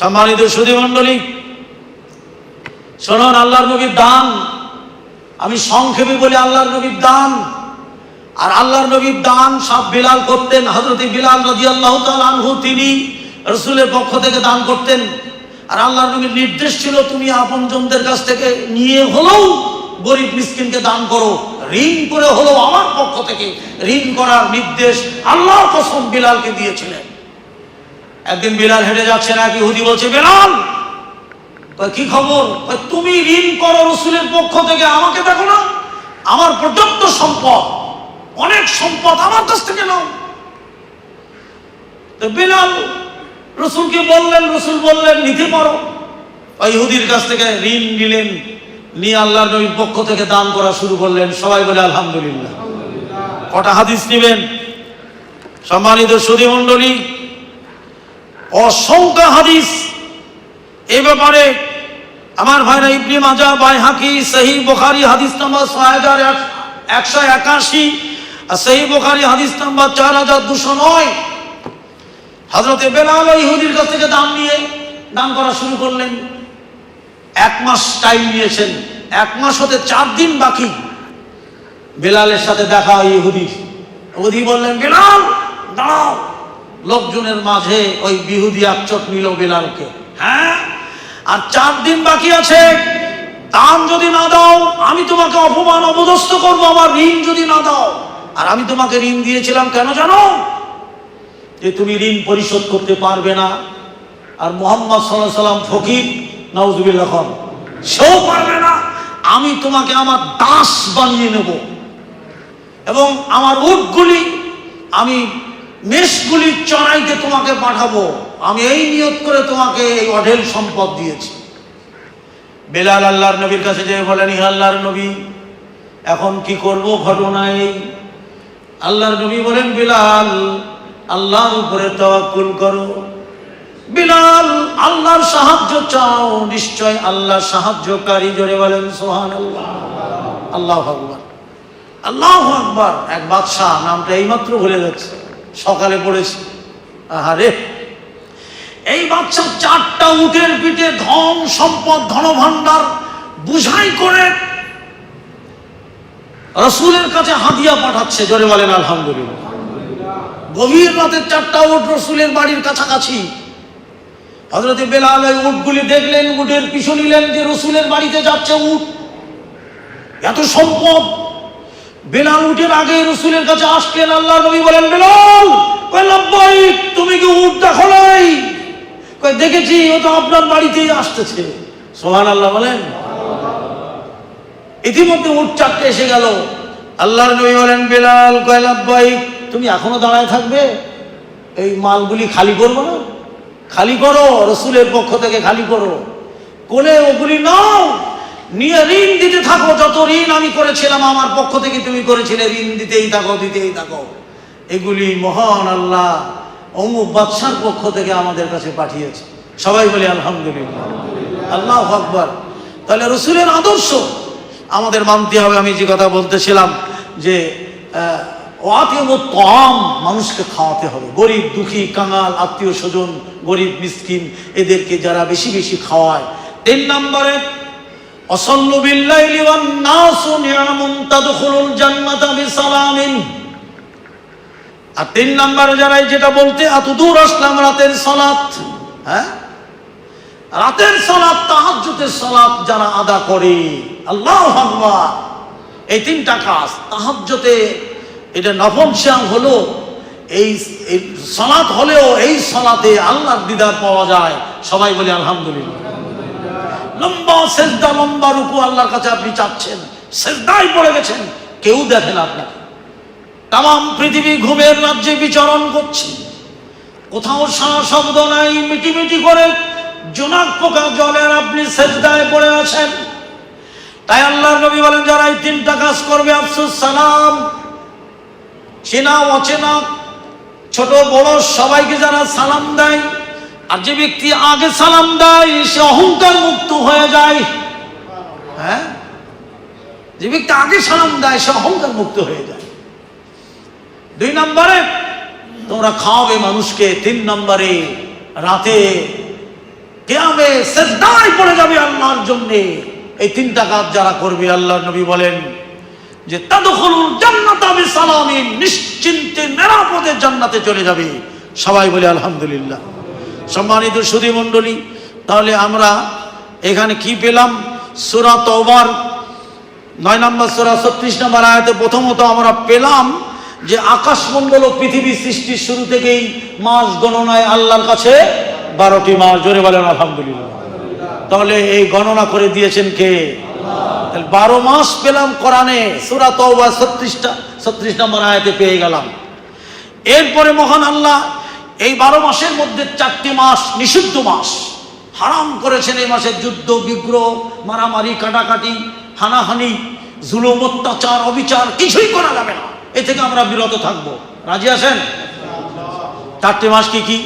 সম্মানিত সুধী মণ্ডলী শোনুন, আল্লাহর নবীর দান। আমি সংক্ষেপে বলি, আল্লাহর নবীর দান। আর আল্লাহর নবীর দান সব বিলাল করতেন। হজরত বিলাল রাজি আল্লাহ আনহু, তিনি রসুলের পক্ষ থেকে দান করতেন। আর আল্লাহর নবীর নির্দেশ ছিল, তুমি আপনজনদের কাছ থেকে নিয়ে হলেও গরিব মিসকিনকে দান করো। ঋণ করে হলেও আমার পক্ষ থেকে ঋণ করার নির্দেশ আল্লাহর কসম বিলালকে দিয়েছিলেন। একদিন বিলাল হেঁটে যাচ্ছে না কি হুদি বলছে, বিলাল! কি খবর? তুমি ঋণ করো রসুলের পক্ষ থেকে, আমাকে দেখো না। আমার পর্যাপ্ত সম্পদ, অনেক সম্পদ আমার কাছ থেকে নাও। তো বিলাল রসুলকে বললেন? রসুল বললেন নিতে পারো ইহুদির কাছ থেকে ঋণ নিলেন, নিয়ে আল্লাহর নবীর পক্ষ থেকে দান করা শুরু করলেন। সবাই বলে, আলহামদুলিল্লাহ। কটা হাদিস নেবেন? সম্মানিত সুধী মণ্ডলী অসংখ্য হাদিস। এ ব্যাপারে আমার ভাইরা ইবনে মাজা বাই হাকি সহি বুখারী হাদিস নাম্বার ছয় হাজার একশো একাশি আর সহি বুখারী হাদিস নাম্বার চার হাজার দুশো নয়। হজরতে বেলাল ইহুদির কাছ থেকে দাম নিয়ে দান করা শুরু করলেন। এক মাস টাইম নিয়েছেন। এক মাস হতে চার দিন বাকি। বেলালের সাথে দেখা ইহুদির ইহুদি বললেন, বেলাল, দাঁড়াও। লোকজনের মাঝে ওই বিহুদি আকচট নিল বেলালকে। হ্যাঁ? আর চার দিন বাকি আছে দান যদি না দাও আমি তোমাকে অপমান অপদস্থ করব আমার ঋণ যদি না দাও। আর আমি তোমাকে ঋণ দিয়েছিলাম কেন জানো? যে তুমি ঋণ পরিশোধ করতে পারবে না। আর মোহাম্মদ সাল্লাহ সাল্লাম ফকির নওয়াজুবিল্লাহ খান। সেও পারবে না। আমি তোমাকে আমার দাস বানিয়ে নেব। এবং আমার উটগুলি আমি মেষগুলি চড়াইতে তোমাকে পাঠাবো। আমি এই নিয়ত করে তোমাকে এই অঢেল সম্পদ দিয়েছি। বেলাল আল্লাহর নবীর কাছে যে বলেন হে আল্লাহর নবী, এখন কি করব ঘটনা এই আল্লাহর নবী বলেন, বিলাল, আল্লাহর উপরে তাওয়াক্কুল করো। বিলাল, আল্লাহর সাহায্য চাও। নিশ্চয় আল্লাহ সাহায্যকারী জোরে বলেন সোহান আল্লাহ আল্লাহ আকবার। আল্লাহ আকবার। এক বাদশাহ, নামটা এইমাত্র ভুলে যাচ্ছে। সকালে পড়েছি। আহারে। এই বাচ্চা চারটা উটের পিঠে ধন সম্পদ, ধনভাণ্ডার বুঝাই করে রসুলের কাছে হাদিয়া পাঠাচ্ছে, জোরে বলেন, আলহামদুলিল্লাহ। গভীর রাতের চারটা উট রসুলের বাড়ির কাছাকাছি। হজরতে বেলাল ওই উটগুলি দেখলেন, উটের পিছু নিলেন যে রসুলের বাড়িতে যাচ্ছে উট। এত সম্পদ বেলাল উঠের আগে রসুলের কাছে আসলেন আল্লাহ নবী বলেন বেলাল! কয় তুমি কি উট দেখো নাই? কয় দেখেছি ও তো আপনার বাড়িতেই আসতেছে। সোহান আল্লাহ বলেন। ইতিমধ্যে উট চারটে এসে গেল। আল্লাহর নবী বলেন বেলাল কয় লাব্বাইক, তুমি এখনও দাঁড়ায় থাকবে? এই মালগুলি খালি করব না? খালি করো রসুলের পক্ষ থেকে খালি করো। কোলে ওগুলি নাও নিয়ে ঋণ দিতে থাকো, যত ঋণ আমি করেছিলাম আমার পক্ষ থেকে তুমি করেছিলে, ঋণ দিতেই থাকো দিতেই থাকো। এগুলি মহান আল্লাহ অমুক বাদশার পক্ষ থেকে আমাদের কাছে পাঠিয়েছে। সবাই বলি, আলহামদুলিল্লাহ। আল্লাহ আকবর। তাহলে রসুলের আদর্শ আমাদের মানতে হবে। আমি যে কথা বলতেছিলাম যে তম মানুষকে খাওয়াতে হবে। গরিব, দুঃখী, কাঙাল আত্মীয় স্বজন গরিব, মিসকিন, এদেরকে যারা বেশি বেশি খাওয়ায়। তিন নম্বরে অসল্লু বিল্লাইলি ওয়ান নাসু নিয়ামুন তাদখুলুল জান্নাতা বিসালামিন। আর তিন নম্বরে যারা এই যেটা বলতে এত দূর আসলাম রাতের সালাত। হ্যাঁ? রাতের সালাত, তাহাজ্জুদের সালাত যারা আদা করে, আল্লাহ আকবার। এই তিনটা কাজ তাহাজ্জতে এটা নফল শ্যাম হলো, এই সালাত হলেও এই সালাতে আল্লাহর দিদার পাওয়া যায়। সবাই বলে আলহামদুলিল্লাহ। লম্বা সেজদা, লম্বা রূপু আল্লাহর কাছে আপনি চাচ্ছেন। সেজদাই পড়ে গেছেন, কেউ দেখেন আপনাকে তাম পৃথিবী ঘুমের রাজ্যে বিচরণ করছে। কোথাও সারা শব্দ নাই, মিটিমিটি করে জোনাক পোকা জলের আপনি সেজদায় পড়ে আছেন। তাই আল্লাহ নবী বলেন, যারা এই তিনটা কাজ করবে, আফসুস, সালাম। চেনা, অচেনা, ছোট, বড়, সবাইকে যারা সালাম দেয় আর যে ব্যক্তি আগে সালাম দেয়, সে অহংকার মুক্ত হয়ে যায়। হ্যাঁ? যে ব্যক্তি আগে সালাম দেয়, সে অহংকার মুক্ত হয়ে যায়। দুই নম্বরে, তোমরা খাওয়াবে মানুষকে। তিন নম্বরে, রাতে করে সেজদায় পড়ে যাবে আল্লাহর জন্য। এই তিনটা কাজ যারা করবে আল্লাহ নবী বলেন যে জান্নাতা বিসালামিন। নিশ্চিন্তে, নিরাপদে জান্নাতে চলে যাবে। সবাই বলে, আলহামদুলিল্লাহ। সম্মানিত সুধী মণ্ডলী, তাহলে আমরা এখানে কি পেলাম? সূরা তওবার, নয় নম্বর সূরা, ছত্রিশ নম্বর আয়াতে প্রথমত আমরা পেলাম যে আকাশমণ্ডল ও পৃথিবী সৃষ্টির শুরু থেকেই মাস গণনায় আল্লাহর কাছে বারোটি মাস। জোরে বলেন, আলহামদুলিল্লাহ। তাহলে এই গণনা করে দিয়েছেন কে? বারো মাস পেলাম কোরআনে, সুরা তওবা ছত্রিশটা, ছত্রিশ নম্বর আয়াতে পেয়ে গেলাম। এরপরে মহান আল্লাহ এই বারো মাসের মধ্যে চারটি মাস, নিষিদ্ধ মাস। হারাম করেছেন এই মাসের যুদ্ধ, বিগ্রহ, মারামারি, কাটাকাটি, হানাহানি, জুলুম, অত্যাচার, অবিচার, কিছুই করা যাবে না। এ থেকে আমরা বিরত থাকব। রাজি আছেন? চারটি মাস কি কি?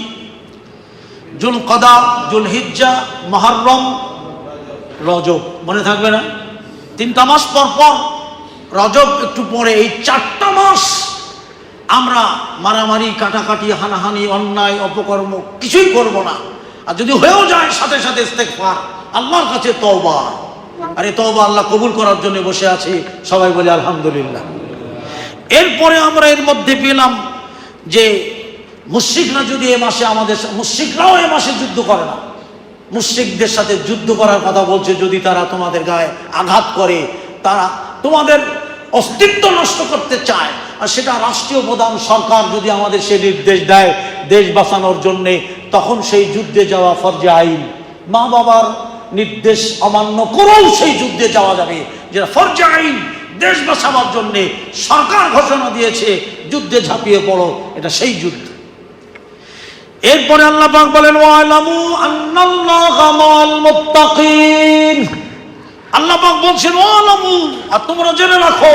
জুল কদা জুল হিজ্জা মহরম, রজব। মনে থাকবে না? তিনটা মাস পর পর, রজব একটু পরে। এই চারটা মাস আমরা মারামারি, কাটাকাটি, হানাহানি, অন্যায়, অপকর্ম কিছুই করব না। আর যদি হয়েও যায়, সাথে সাথে ইস্তেগফার, আল্লাহর কাছে তওবা। আর এই তওবা আল্লাহ কবুল করার জন্য বসে আছি, সবাই বলে আলহামদুলিল্লাহ। এরপরে আমরা এর মধ্যে পেলাম যে মুশ্রিকরা যদি এ মাসে আমাদের মুশ্রিকরাও এ মাসে যুদ্ধ করে না। মুশ্রিকদের সাথে যুদ্ধ করার কথা বলছে, যদি তারা তোমাদের গায়ে আঘাত করে, তারা তোমাদের অস্তিত্ব নষ্ট করতে চায় আর সেটা রাষ্ট্রীয় প্রধান সরকার যদি আমাদের সে নির্দেশ দেয় দেশ বাঁচানোর জন্যে, তখন সেই যুদ্ধে যাওয়া ফরজে আইন। মা বাবার নির্দেশ অমান্য করেও সেই যুদ্ধে যাওয়া যাবে। যেটা ফরজে আইন, দেশ বাঁচাবার জন্যে সরকার ঘোষণা দিয়েছে, যুদ্ধে ঝাঁপিয়ে পড়ো, এটা সেই যুদ্ধ। এরপরে আল্লাহ বলেন আল্লাহ বলছেন, ওয়ালামু, আর তোমরা জেনে রাখো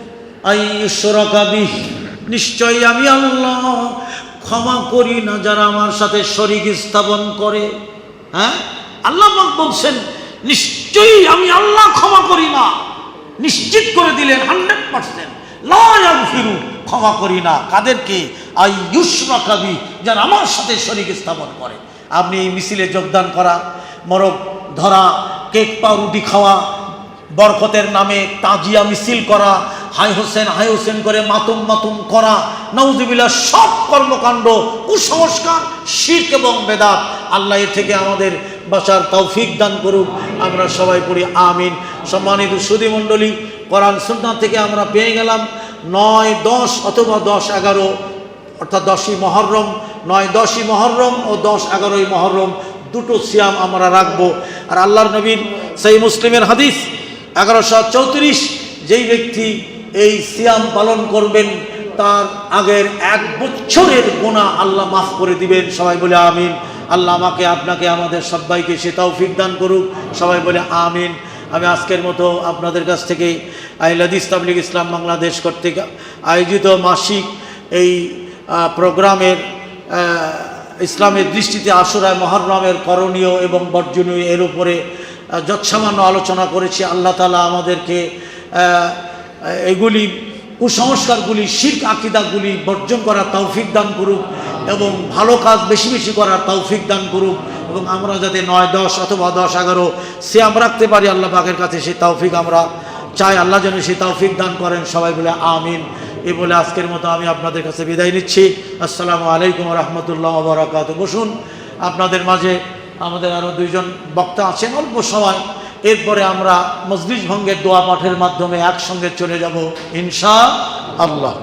নিশ্চয় আমি আল্লাহ। ক্ষমা করি না যারা আমার সাথে শরীক স্থাপন করে। হ্যাঁ? আল্লাহ বলছেন, নিশ্চয়ই আমি আল্লাহ ক্ষমা করি না। নিশ্চিত করে দিলেন হান্ড্রেড পার্সেন্ট ফিরু ক্ষমা করি না। কাদেরকে? আই ইউসরা কাবি যারা আমার সাথে শরীক স্থাপন করে। আপনি এই মিছিলে যোগদান করা, মরক ধরা, কেক পাউরুটি খাওয়া, বরকতের নামে তাজিয়া মিছিল করা হাই হোসেন হাই হোসেন করে মাতুম মাতুম করা নওজুবিল্লাহ সব কর্মকাণ্ড, কুসংস্কার, শির্ক এবং বেদাত, আল্লাহ এর থেকে আমাদের বাসার তৌফিক দান করুক। আমরা সবাই পড়ি আমিন। সম্মানিত সুদী মণ্ডলী কোরআন সুন্নাহ থেকে আমরা পেয়ে গেলাম নয় দশ অথবা দশ এগারো, অর্থাৎ দশই মহরম, নয় দশই মহরম ও দশ এগারোই মহরম, দুটো সিয়াম আমরা রাখব। আর আল্লাহর নবীর সেই মুসলিমের হাদিস, এগারোশো চৌত্রিশ, যেই ব্যক্তি এই সিয়াম পালন করবেন, তার আগের এক বছরের গোনা আল্লাহ মাফ করে দিবেন। সবাই বলে আমিন। আল্লাহ আমাকে, আপনাকে, আমাদের সবাইকে সে তৌফিক দান করুক। সবাই বলে আমিন। আমি আজকের মতো আপনাদের কাছ থেকে আইলাদিস তাবলিগ ইসলাম বাংলাদেশ কর্তৃক আয়োজিত মাসিক এই প্রোগ্রামের ইসলামের দৃষ্টিতে আশুরায় মহরমের করণীয় এবং বর্জনীয় এর উপরে যৎসামান্য আলোচনা করেছি। আল্লাহ তালা আমাদেরকে এগুলি কুসংস্কারগুলি, শির্ক আকিদাগুলি বর্জন করার তৌফিক দান করুক এবং ভালো কাজ বেশি বেশি করার তৌফিক দান করুক এবং আমরা যাতে নয়, দশ অথবা দশ, এগারো সিয়াম রাখতে পারি আল্লাহ পাকের কাছে, সেই তৌফিক আমরা চাই। আল্লাহ যেন সেই তৌফিক দান করেন, সবাই বলে আমিন। এ বলে আজকের মতো আমি আপনাদের কাছে বিদায় নিচ্ছি। আসসালামু আলাইকুম রহমতুল্লাহ বরাকাত বসুন, আপনাদের মাঝে আমাদের আরও দুইজন বক্তা আছেন, অল্প সময়। এরপরে আমরা মজলিস ভঙ্গের দোয়া পাঠের মাধ্যমে একসঙ্গে চলে যাব ইনশা আল্লাহ।